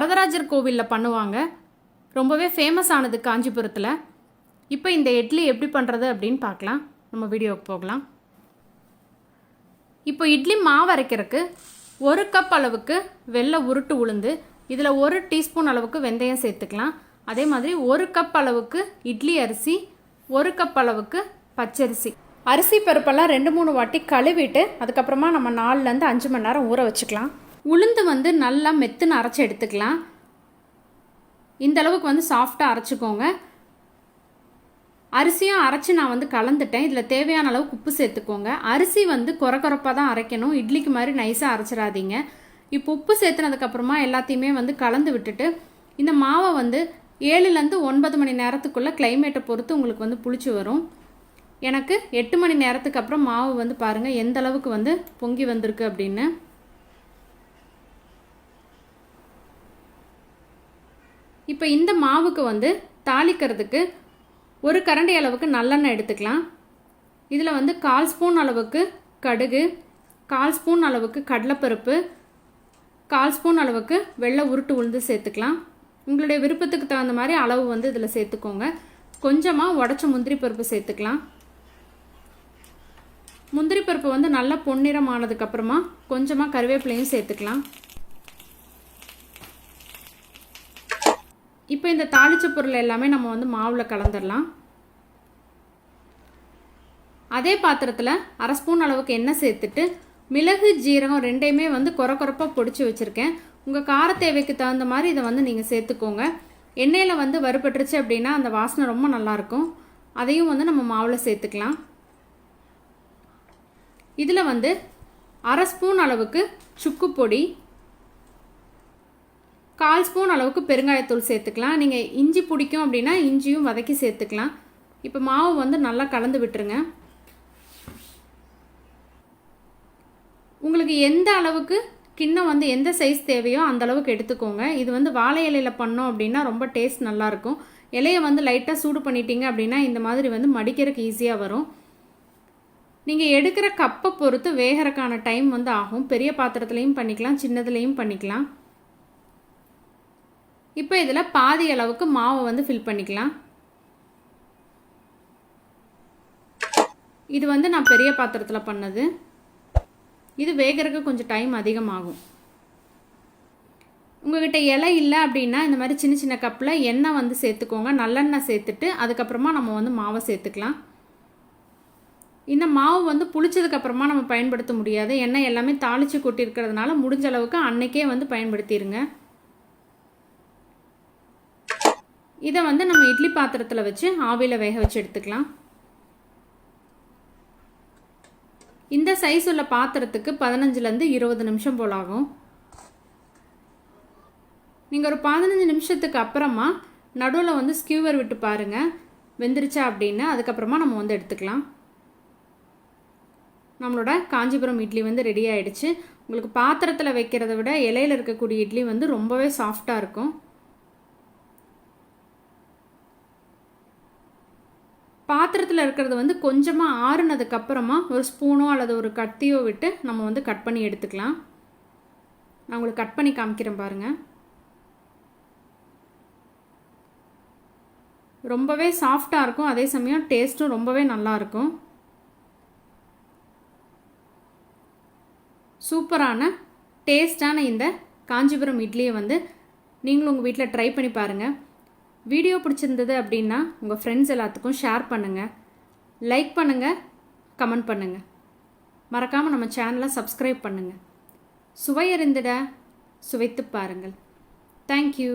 வரதராஜர் கோவிலில் பண்ணுவாங்க. ரொம்பவே ஃபேமஸ் ஆனது காஞ்சிபுரத்தில். இப்போ இந்த இட்லி எப்படி பண்ணுறது அப்படின்னு பார்க்கலாம். நம்ம வீடியோவுக்கு போகலாம். இப்போ இட்லி மாவு அரைக்கிறதுக்கு ஒரு கப் அளவுக்கு வெள்ளை உருட்டு உளுந்து இதில் ஒரு டீஸ்பூன் அளவுக்கு வெந்தயம் சேர்த்துக்கலாம். அதே மாதிரி ஒரு கப் அளவுக்கு இட்லி அரிசி ஒரு கப் அளவுக்கு பச்சரிசி. அரிசி பருப்பெல்லாம் ரெண்டு மூணு வாட்டி கழுவிட்டு அதுக்கப்புறமா நம்ம நாலுலேருந்து அஞ்சு மணி நேரம் ஊற வச்சுக்கலாம். உளுந்து வந்து நல்லா மெத்துன்னு அரைச்சி எடுத்துக்கலாம். இந்த அளவுக்கு வந்து சாஃப்டாக அரைச்சிக்கோங்க. அரிசியும் அரைச்சி நான் வந்து கலந்துட்டேன். இதில் தேவையான அளவுக்கு உப்பு சேர்த்துக்கோங்க. அரிசி வந்து குறை குறைப்பாக தான் அரைக்கணும். இட்லிக்கு மாதிரி நைஸாக அரைச்சிடாதீங்க. இப்போ உப்பு சேர்த்துனதுக்கப்புறமா எல்லாத்தையுமே வந்து கலந்து விட்டுட்டு இந்த மாவை வந்து ஏழுலேருந்து ஒன்பது மணி நேரத்துக்குள்ளே கிளைமேட்டை பொறுத்து உங்களுக்கு வந்து புளிச்சு வரும். எனக்கு எட்டு மணி நேரத்துக்கு அப்புறம் மாவு வந்து பாருங்கள் எந்த அளவுக்கு வந்து பொங்கி வந்திருக்கு அப்படின்னு. இப்போ இந்த மாவுக்கு வந்து தாளிக்கிறதுக்கு ஒரு கரண்டி அளவுக்கு நல்லெண்ணெய் எடுத்துக்கலாம். இதில் வந்து கால் ஸ்பூன் அளவுக்கு கடுகு கால் ஸ்பூன் அளவுக்கு கடலைப்பருப்பு கால் ஸ்பூன் அளவுக்கு வெள்ளை உருட்டு உளுந்து சேர்த்துக்கலாம். உங்களுடைய விருப்பத்துக்கு தகுந்த மாதிரி அளவு வந்து இதில் சேர்த்துக்கோங்க. கொஞ்சமாக உடச்ச முந்திரி பருப்பு சேர்த்துக்கலாம். முந்திரி பருப்பு வந்து நல்லா பொன்னிறம் ஆனதுக்கப்புறமா கொஞ்சமாக கருவேப்பிலையும் சேர்த்துக்கலாம். இப்போ இந்த தாளிச்ச பொருள் எல்லாமே நம்ம வந்து மாவில் கலந்துடலாம் அதே பாத்திரத்தில் அரை ஸ்பூன் அளவுக்கு எண்ணெய் சேர்த்துட்டு மிளகு ஜீரகம் ரெண்டையுமே வந்து குறை குறைப்பாக பொடிச்சு வச்சுருக்கேன். உங்கள் கார தேவைக்கு தகுந்த மாதிரி இதை வந்து நீங்கள் சேர்த்துக்கோங்க. எண்ணெயில் வந்து வறுபட்டுருச்சு அப்படின்னா அந்த வாசனை ரொம்ப நல்லாயிருக்கும். அதையும் வந்து நம்ம மாவில் சேர்த்துக்கலாம். இதில் வந்து அரை ஸ்பூன் அளவுக்கு சுக்கு பொடி கால் ஸ்பூன் அளவுக்கு பெருங்காயத்தூள் சேர்த்துக்கலாம். நீங்கள் இஞ்சி பிடிக்கும் அப்படின்னா இஞ்சியும் வதக்கி சேர்த்துக்கலாம். இப்போ மாவு வந்து நல்லா கலந்து விட்டுருங்க. உங்களுக்கு எந்த அளவுக்கு கிண்ணம் வந்து எந்த சைஸ் தேவையோ அந்த அளவுக்கு எடுத்துக்கோங்க. இது வந்து வாழை இலையில் பண்ணோம் அப்படின்னா ரொம்ப டேஸ்ட் நல்லாயிருக்கும் இலையை வந்து லைட்டாக சூடு பண்ணிட்டீங்க அப்படின்னா இந்த மாதிரி வந்து மடிக்கிறதுக்கு ஈஸியாக வரும். நீங்கள் எடுக்கிற கப்பை பொறுத்து வேகிறக்கான டைம் வந்து ஆகும். பெரிய பாத்திரத்துலேயும் பண்ணிக்கலாம் சின்னதுலேயும் பண்ணிக்கலாம். இப்போ இதில் பாதி அளவுக்கு மாவை வந்து ஃபில் பண்ணிக்கலாம். இது வந்து நான் பெரிய பாத்திரத்தில் பண்ணது. இது வேகிறதுக்கு கொஞ்சம் டைம் அதிகமாகும். உங்கள்கிட்ட இலை இல்லை அப்படின்னா இந்த மாதிரி சின்ன சின்ன கப்பில் எண்ணெய் வந்து சேர்த்துக்கோங்க. நல்லெண்ணெய் சேர்த்துட்டு அதுக்கப்புறமா நம்ம வந்து மாவை சேர்த்துக்கலாம். இந்த மாவு வந்து புளிச்சதுக்கப்புறமா நம்ம பயன்படுத்த முடியாது. எண்ணெய் எல்லாமே தாளித்து கொட்டியிருக்கிறதுனால முடிஞ்ச அளவுக்கு அன்னைக்கே வந்து பயன்படுத்திடுங்க இதை வந்து நம்ம இட்லி பாத்திரத்தில் வச்சு ஆவியில் வேக வச்சு எடுத்துக்கலாம். இந்த சைஸ் உள்ள பாத்திரத்துக்கு பதினஞ்சுலேருந்து இருபது நிமிஷம் போல் ஆகும். நீங்கள் ஒரு பதினஞ்சு நிமிஷத்துக்கு அப்புறமா நடுவில் வந்து ஸ்கியூவர் விட்டு பாருங்கள் வெந்துருச்சா அப்படின்னு அதுக்கப்புறமா நம்ம வந்து எடுத்துக்கலாம். நம்மளோட காஞ்சிபுரம் இட்லி வந்து ரெடி ஆகிடுச்சு உங்களுக்கு பாத்திரத்தில் வைக்கிறத விட இலையில் இருக்கக்கூடிய இட்லி வந்து ரொம்பவே சாஃப்டாக இருக்கும். பாத்திரத்தில் இருக்கிறது வந்து கொஞ்சமாக ஆறுனதுக்கப்புறமா ஒரு ஸ்பூனோ அல்லது ஒரு கத்தியோ விட்டு நம்ம வந்து கட் பண்ணி எடுத்துக்கலாம். நான் உங்களுக்கு கட் பண்ணி காமிக்கிறேன் பாருங்கள் ரொம்பவே சாஃப்டாக இருக்கும். அதே சமயம் டேஸ்ட்டும் ரொம்பவே நல்லா இருக்கும். சூப்பரான டேஸ்டான இந்த காஞ்சிபுரம் இட்லியை வந்து நீங்களும் உங்கள் வீட்டில் ட்ரை பண்ணி பாருங்கள் வீடியோ பிடிச்சிருந்தது அப்படின்னா உங்கள் ஃப்ரெண்ட்ஸ் எல்லாத்துக்கும் ஷேர் பண்ணுங்கள் லைக் பண்ணுங்கள் கமெண்ட் பண்ணுங்கள் மறக்காமல் நம்ம சேனலை சப்ஸ்கிரைப் பண்ணுங்கள் சுவையறிந்திட சுவைத்து பாருங்கள். தேங்க்யூ